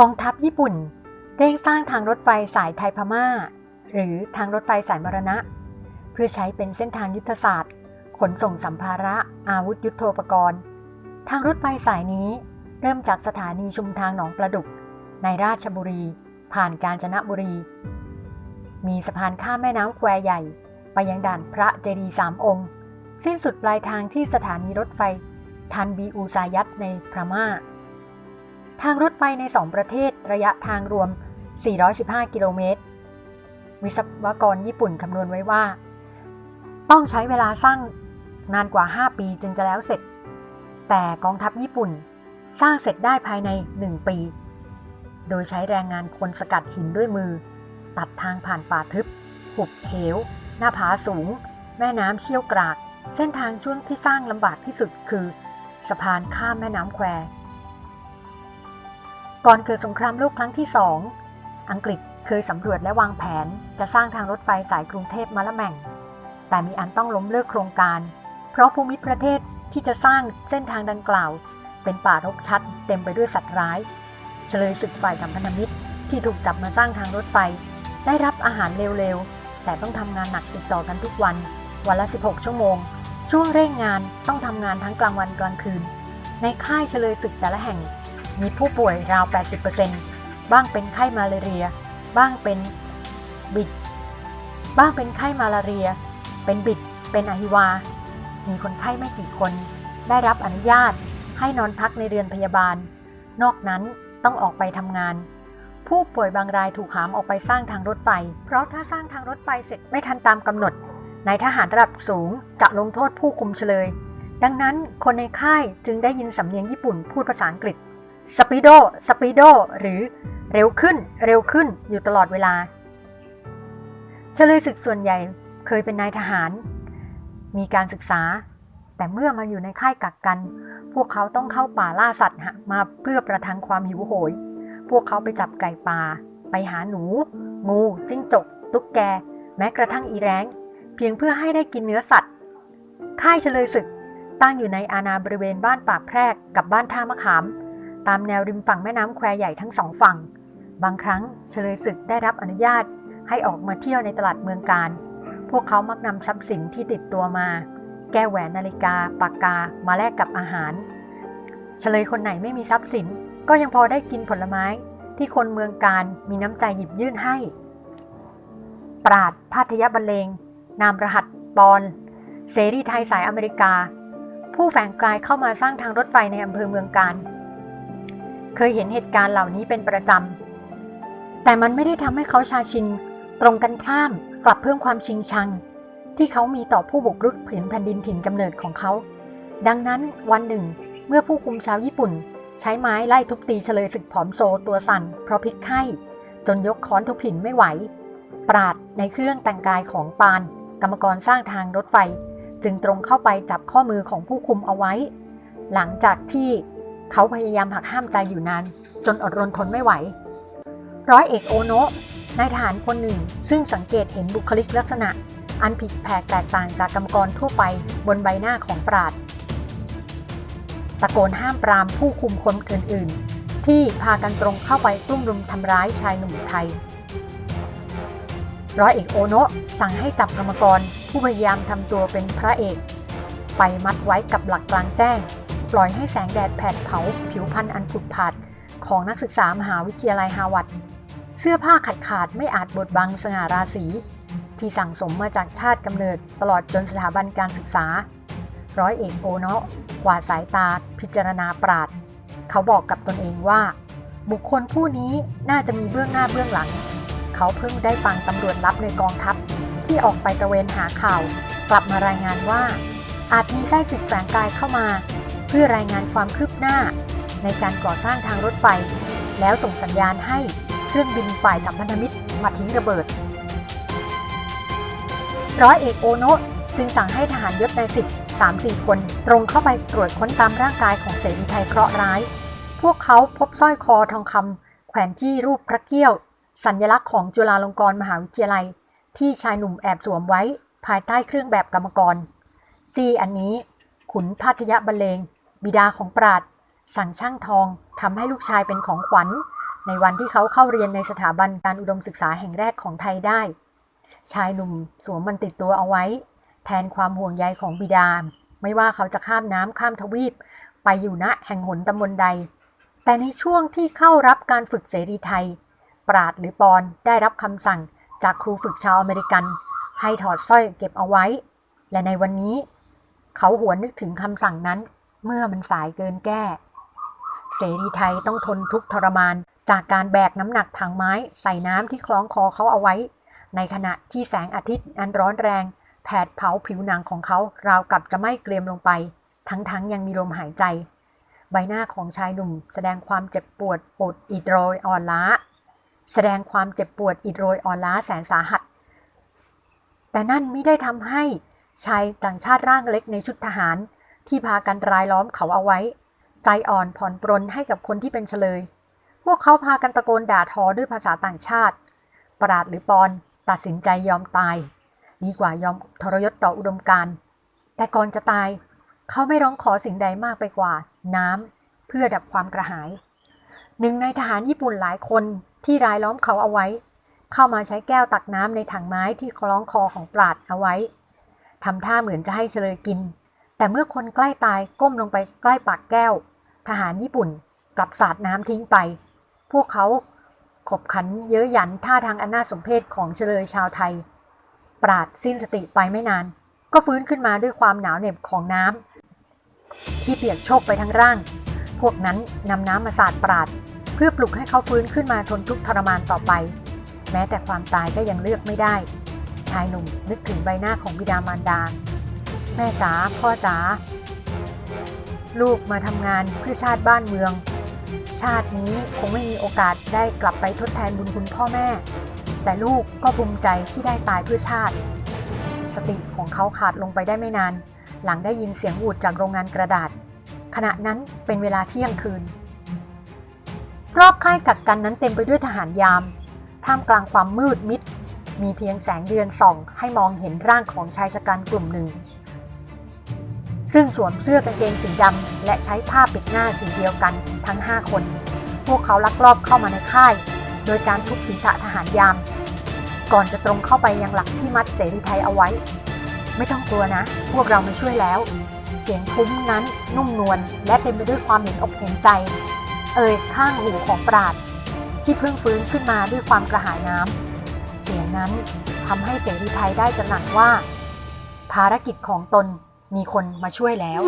กองทัพญี่ปุ่นเร่งสร้างทางรถไฟสายไทยพม่า หรือทางรถไฟสายมรณะ เพื่อใช้เป็นเส้นทางยุทธศาสตร์ ขนส่งสัมภาระอาวุธยุโทโธปกรณ์ ทางรถไฟสายนี้เริ่มจากสถานีชุมทางหนองประดุก ในราชบุรี ผ่านกาญจนบุรี มีสะพานข้ามแม่น้ำแควใหญ่ ไปยังด่านพระเจดีย์สามองค์ สิ้นสุดปลายทางที่สถานีรถไฟทันบีอูซายัตในพม่า ทางรถไฟในสองประเทศระยะทางรวม 415 กิโลเมตร วิศวกรญี่ปุ่นคำนวณไว้ว่า ต้องใช้เวลาสร้างนานกว่า 5 ปีจึงจะแล้วเสร็จ แต่กองทัพญี่ปุ่นสร้างเสร็จได้ภายใน 1 ปี โดยใช้แรงงานคนสกัดหินด้วยมือ ตัดทางผ่านป่าทึบ หุบเหว หน้าผาสูง แม่น้ำเชี่ยวกราก เส้นทางช่วงที่สร้างลำบากที่สุดคือ สะพานข้ามแม่น้ำแคว ก่อนเกิดสงครามโลกครั้งที่สองอังกฤษเคยสำรวจและวางแผนจะสร้างทางรถไฟสายกรุงเทพมะละแม่ง แต่มีอันต้องล้มเลิกโครงการ เพราะภูมิประเทศที่จะสร้างเส้นทางดังกล่าว เป็นป่ารกชัดเต็มไปด้วยสัตว์ร้ายเฉลยศึกฝ่ายสัมพันธมิตรที่ถูกจับมาสร้างทางรถไฟ ได้รับอาหารเร็วๆ แต่ต้องทำงานหนักติดต่อกันทุกวัน วันละ 16 ชั่วโมง ช่วงเร่งงานต้องทำงานทั้งกลางวันกลางคืน ในค่ายเฉลยศึกแต่ละแห่ง มีผู้ป่วยราว 80%บ้างเป็นไข้มาลาเรีย บ้างเป็นบิด บ้างเป็นไข้มาลาเรีย เป็นบิด เป็นอหิวา มีคนไข้ไม่กี่คน ได้รับอนุญาตให้นอนพักในเรือนพยาบาล นอกนั้นต้องออกไปทำงาน ผู้ป่วยบางรายถูกหามออกไปสร้างทางรถไฟ เพราะถ้าสร้างทางรถไฟเสร็จไม่ทันตามกำหนดนายทหารระดับสูงจะลงโทษผู้คุมเฉลย ดังนั้นคนในค่ายจึงได้ยินสำเนียงญี่ปุ่นพูดภาษาอังกฤษ สปีโดสปีโดหรือเร็วขึ้นเร็วขึ้นอยู่ตลอดเวลาเฉลยศึกส่วนใหญ่เคยเป็นนายทหาร มีการศึกษา แต่เมื่อมาอยู่ในค่ายกักกัน พวกเขาต้องเข้าป่าล่าสัตว์มาเพื่อประทังความหิวโหย พวกเขาไปจับไก่ป่า ไปหาหนู งูจิ้งจก ตุ๊กแก แม้กระทั่งอีแร้ง เพียงเพื่อให้ได้กินเนื้อสัตว์ ค่ายเฉลยศึกตั้งอยู่ในอาณาบริเวณบ้านป่าแพรกกับบ้านท่ามะขาม ตามแนวริมฝั่งแม่น้ำแควใหญ่ทั้งสองฝั่ง บางครั้งเฉลยศึกได้รับอนุญาตให้ออกมาเที่ยวในตลาดเมืองการ พวกเขามักนำทรัพย์สินที่ติดตัวมา แก้แหวนนาฬิกา ปากกา มาแลกกับอาหาร เฉลยคนไหนไม่มีทรัพย์สิน ก็ยังพอได้กินผลไม้ ที่คนเมืองการมีน้ำใจหยิบยื่นให้ ปราดพัทยบรรเลง นามรหัสปอน เสรีไทยสายอเมริกา ผู้แฝงกายเข้ามาสร้างทางรถไฟในอำเภอเมืองการ เคยเห็นเหตุการณ์เหล่านี้เป็นประจำ แต่มันไม่ได้ทำให้เขาชาชิน ตรงกันข้ามกลับเพิ่มความชิงชัง ที่เขามีต่อผู้บุกรุกผืนแผ่นดินถิ่นกำเนิดของเขา ดังนั้นวันหนึ่ง เมื่อผู้คุมชาวญี่ปุ่น ใช้ไม้ไล่ทุบตีเฉลยศึกผอมโซตัวสั่นเพราะพิษไข้ จนยกค้อนทุบผินไม่ไหว ปราดในเครื่องแต่งกายของปาน กรรมกรสร้างทางรถไฟ จึงตรงเข้าไปจับข้อมือของผู้คุมเอาไว้ หลังจากที่ เขาพยายามหักห้ามใจอยู่นาน จนอดรนทนไม่ไหว ร้อยเอกโอโนะนายทหารคนหนึ่ง ซึ่งสังเกตเห็นบุคลิกลักษณะ อันผิดแผกแตกต่างจากกรรมกรทั่วไปบนใบหน้าของปราดตะโกนห้ามปรามผู้คุมคนอื่นๆ ที่พากันตรงเข้าไปกลุ่มรุมทำร้ายชายหนุ่มไทย ร้อยเอกโอโนะสั่งให้จับกรรมกรผู้พยายามทำตัวเป็นพระเอก ไปมัดไว้กับหลักกลางแจ้ง ปล่อยให้แสงแดดแผดเผาผิวพรรณอันผุดผาดของนักศึกษามหาวิทยาลัยฮาวาดเสื้อผ้าขาดขาดไม่อาจบดบังสง่าราศีที่สั่งสมมาจากชาติกำเนิดตลอดจนสถาบันการศึกษา ร้อยเอกโอเนาะกวาดสายตาพิจารณาปราด เขาบอกกับตนเองว่า บุคคลผู้นี้น่าจะมีเบื้องหน้าเบื้องหลัง เขาเพิ่งได้ฟังตำรวจลับในกองทัพ ที่ออกไปตระเวนหาข่าว กลับมารายงานว่า อาจมีไส้ศึกแฝงกายเข้ามา เพื่อรายงานความคืบหน้า ในการก่อสร้างทางรถไฟ แล้วส่งสัญญาณให้เครื่องบินฝ่ายสัมพันธมิตรมาทิ้งระเบิด ร้อยเอกโอโนะจึงสั่งให้ทหารยศในสิบสามสี่คน ตรงเข้าไปตรวจค้นตามร่างกายของเสรีไทยเคราะห์ร้าย พวกเขาพบสร้อยคอทองคำแขวนจี้รูปพระเกี้ยว สัญลักษณ์ของจุฬาลงกรณ์มหาวิทยาลัย ที่ชายหนุ่มแอบสวมไว้ภายใต้เครื่องแบบกรรมกร จี้อันนี้ ขุนพัทยบรรเลง บิดาของปราดสั่งช่างทองทำให้ลูกชายเป็นของขวัญ ในวันที่เขาเข้าเรียนในสถาบันการอุดมศึกษาแห่งแรกของไทยได้ ชายหนุ่มสวมมันติดตัวเอาไว้ แทนความห่วงใยของบิดา ไม่ว่าเขาจะข้ามน้ำข้ามทวีป ไปอยู่ณแห่งหนตำบลใด แต่ในช่วงที่เข้ารับการฝึกเสรีไทย ปราดหรือปอนได้รับคำสั่งจากครูฝึกชาวอเมริกัน ให้ถอดสร้อยเก็บเอาไว้ และในวันนี้ เขาหวนนึกถึงคำสั่งนั้น เมื่อมันสายเกินแก้ เสรีไทยต้องทนทุกทรมาน จากการแบกน้ำหนักถังไม้ใส่น้ำที่คล้องคอเขาเอาไว้ ในขณะที่แสงอาทิตย์อันร้อนแรง แผดเผาผิวหนังของเขาราวกับจะไหม้เกรียมลงไป ทั้งๆยังมีลมหายใจ ใบหน้าของชายหนุ่ม แสดงความเจ็บปวดปวดอิดโรยอ่อนล้า แสดงความเจ็บปวดอิดโรยอ่อนล้าแสนสาหัส แต่นั่นไม่ได้ทำให้ชายต่างชาติร่างเล็กในชุดทหาร ที่พากันรายล้อมเขาเอาไว้ ใจอ่อนผ่อนปรนให้กับคนที่เป็นเฉลย พวกเขาพากันตะโกนด่าทอด้วยภาษาต่างชาติ ปราดหรือปอนตัดสินใจยอมตาย ดีกว่ายอมทรยศต่ออุดมการ แต่ก่อนจะตาย เขาไม่ร้องขอสิ่งใดมากไปกว่า น้ำเพื่อดับความกระหาย หนึ่งในทหารญี่ปุ่นหลายคนที่รายล้อมเขาเอาไว้ เข้ามาใช้แก้วตักน้ำในถังไม้ที่คล้องคอของปราดเอาไว้ทำท่าเหมือนจะให้เฉลยกิน แต่เมื่อคนใกล้ตายก้มลงไปใกล้ปากแก้ว ทหารญี่ปุ่นกลับสาดน้ำทิ้งไป พวกเขาขบขันเย้ยหยันท่าทางอันน่าสมเพชของเฉลยชาวไทย ปราดสิ้นสติไปไม่นาน ก็ฟื้นขึ้นมาด้วยความหนาวเหน็บของน้ำที่เปียกโชกไปทั้งร่าง พวกนั้นนำน้ำมาสาดปราด เพื่อปลุกให้เขาฟื้นขึ้นมาทนทุกข์ทรมานต่อไป แม้แต่ความตายก็ยังเลือกไม่ได้ ชายหนุ่มนึกถึงใบหน้าของบิดามารดา แม่จ๋าพ่อจ๋าลูกมาทำงานเพื่อชาติบ้านเมือง ชาตินี้คงไม่มีโอกาสได้กลับไปทดแทนบุญคุณพ่อแม่ แต่ลูกก็ภูมิใจที่ได้ตายเพื่อชาติ สติของเขาขาดลงไปได้ไม่นาน หลังได้ยินเสียงหูดจากโรงงานกระดาษ ขณะนั้นเป็นเวลาเที่ยงคืน รอบค่ายกักกันนั้นเต็มไปด้วยทหารยาม ท่ามกลางความมืดมิดมีเพียงแสงเดือนส่อง ให้มองเห็นร่างของชายชะกันกลุ่มหนึ่ง ซึ่งสวมเสื้อกางเกงสีดำและใช้ผ้าปิดหน้าสีเดียวกันทั้ง 5 คน พวกเขาลักลอบเข้ามาในค่าย โดยการทุบศีรษะทหารยาม ก่อนจะตรงเข้าไปยังหลักที่มัดเสรีไทยเอาไว้ ไม่ต้องกลัวนะ พวกเรามาช่วยแล้ว เสียงทุ้มนั้นนุ่มนวลและเต็มไปด้วยความเห็นอกเห็นใจ เอ่ยข้างหูของปราด ที่เพิ่งฟื้นขึ้นมาด้วยความกระหายน้ำเสียงนั้นทำให้เสรีไทยได้ตระหนักว่า ภารกิจของตน มีคนมาช่วยแล้ว